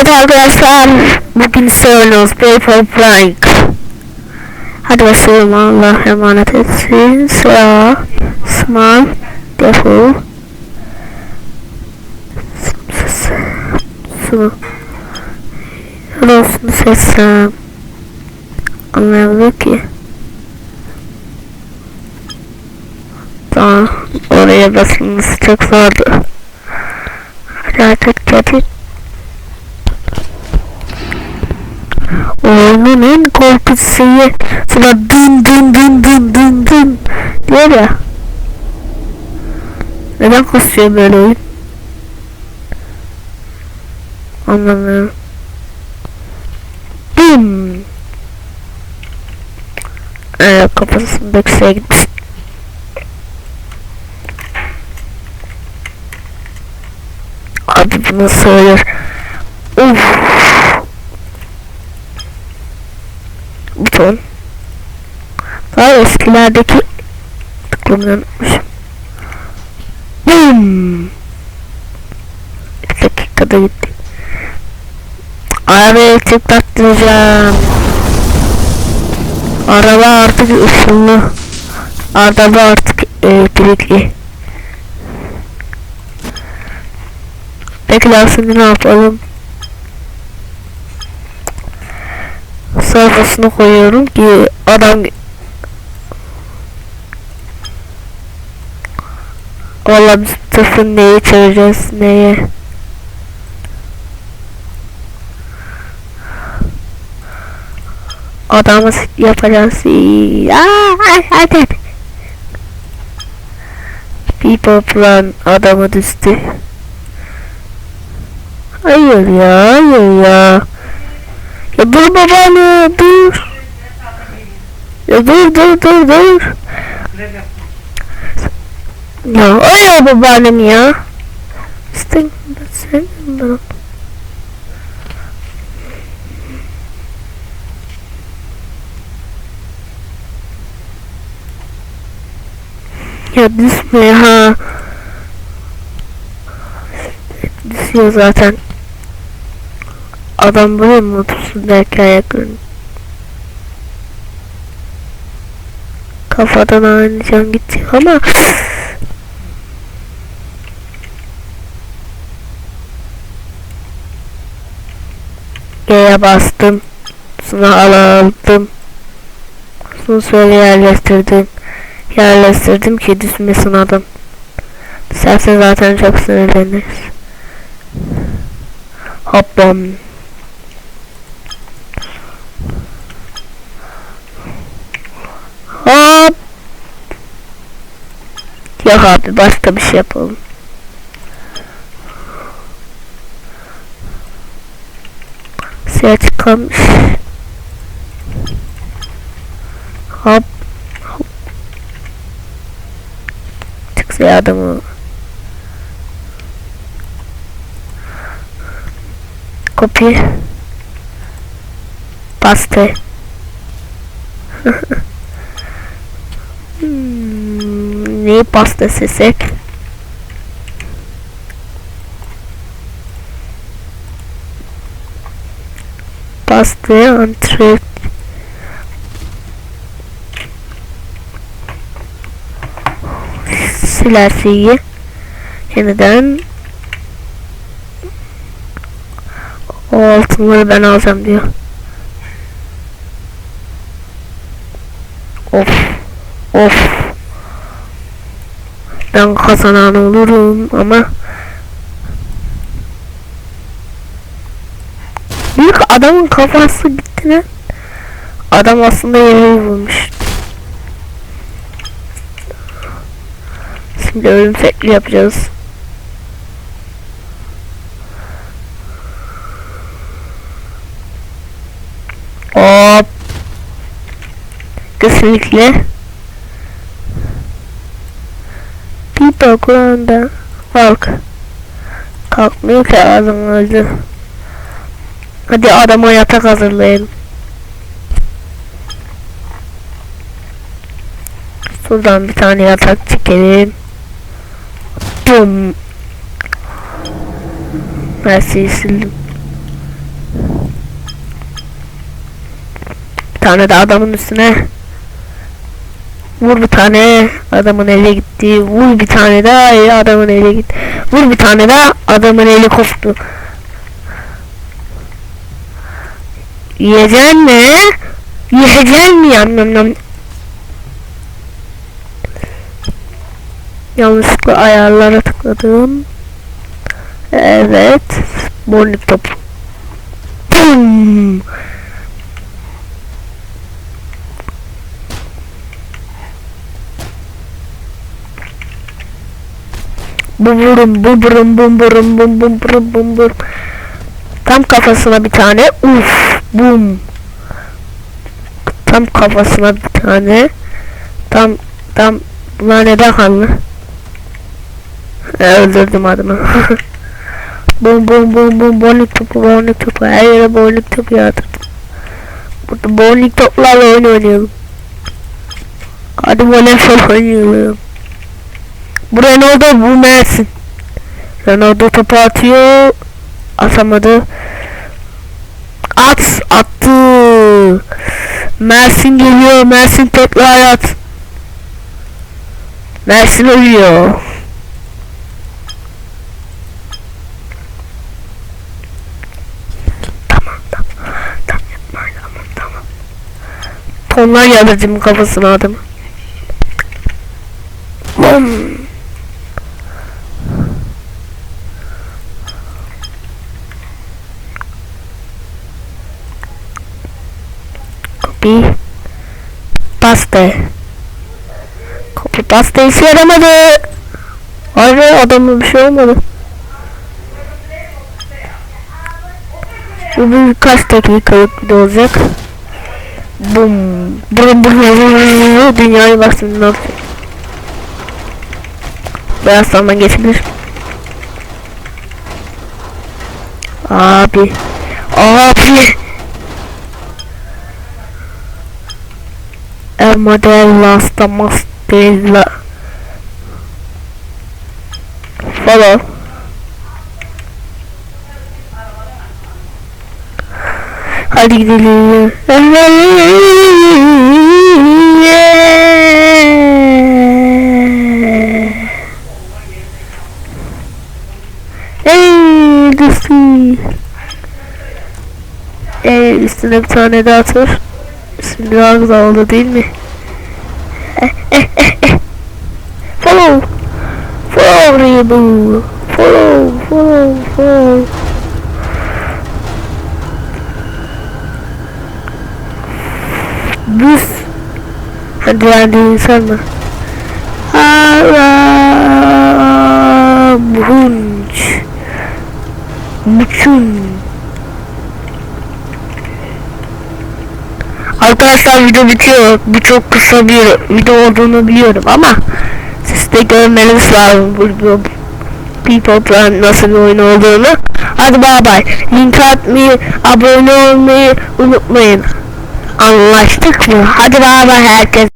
Evet arkadaşlar bugün söylüyoruz Paper Prank. Hadi başlayalım Allah emanet etsin. Sıra Small Defo Su Rosunu seçsem Anlayabilir ki Tamam oraya basılması çok zordu. Hadi artık hadi Oyunun en korkunç şeyi sonra dın dın dın dın dın dın diyor ya. Neden kasıyor böyle oyun? Anlamıyorum. Bum. Ee, kafasındaki şey gitmiş. Abi bu nasıl olur? Uf. Buton. Daha eskilerdeki tıklamayı unutmuşum. Boom. Bir dakikada gitti. Arabaya tıklattıracağım. Araba artık ışınlı. Araba artık elektrikli. Daha şimdi ne yapalım? Sayfasına koyuyorum ki adam Valla biz tıfın neyi çevireceğiz neye? Adamız yapacağız. Aa, hadi. People plan adamı düştü. Hayır ya hayır ya ya dur babaanne dur. Ya dur dur dur dur. Ya öyle babaannem ya. İşte sen bana. Ya düşme ha. Düşüyor zaten. Adam buraya mı otursun derken yakın. Kafadan can gitti ama G'ye bastım. Sonra aldım. Sonra şöyle yerleştirdim. Yerleştirdim ki düşmesin adam. Düşerse zaten çok sinirleniriz. Hoppam. Hop. Yok abi başka bir şey yapalım. Siyah çıkmış. Hop. Hop. Çıksa adamı. Copy. Paste. hmm, neyi pasta sesek? Pasta antre Silasiyi yeniden o altınları ben alacağım diyor. Of. Of. Ben kazanan olurum ama Büyük adamın kafası gitti lan. Adam aslında yere vurmuş. Şimdi ölüm tekli yapacağız. Hop. Kesinlikle. Dokunda kalk. Kalkmıyor ki ağzımızı. Hadi adama yatak hazırlayalım. Şuradan bir tane yatak çekelim. Bum. Her sildim. Bir tane de adamın üstüne Vur bir tane adamın eli gitti. Vur bir tane daha ay, adamın eli gitti. Vur bir tane daha adamın eli koptu. Yiyecek mi? Yiyecek mi? Yam yam yam. Yanlışlıkla ayarlara tıkladım. Evet. Boncuk top. Bum. Bum bum bum burum bum bum burum bum burum. Tam kafasına bir tane. Uf. Bum. Tam kafasına bir tane. Tam tam bunlar neden kanlı? Öldürdüm adamı. bum bum bum bum boncuk topu boncuk topu her yere boncuk topu yağdırdım. Burada boncuk toplarla oyun oynayalım. Hadi voleybol oynayalım. Bu Ronaldo bu Mersin. Ronaldo topu atıyor. Atamadı. At attı. Mersin geliyor. Mersin tekrar at. Mersin ölüyor. Tamam tamam. Tamam tamam. Tonlar yağdırdım kafasına adamı. Bum. Copy. Paste. Copy paste işe yaramadı. Hayır adamın bir şey olmadı. Bu birkaç dakikalık video olacak. Bum. Bum bum bum. Dünyayı baksın ne yapacak. Beyaz zaman geçebilir. Abi. Abi. El modella sta mastella. Follow. Hadi gidelim. Ey üstüne bir tane daha atır. Şimdi daha güzel oldu değil mi? Eh, eh, eh. Follow. Follow Rebu. Follow. Follow. Follow. Düz. Hadi hadi insan mı? Aram hunç. Muçun. Arkadaşlar video bitiyor. Bu çok kısa bir video olduğunu biliyorum ama siz de görmeniz lazım bu, bu People Plan nasıl bir oyun olduğunu. Hadi bay bay. Link atmayı, abone olmayı unutmayın. Anlaştık mı? Hadi bay bay herkes.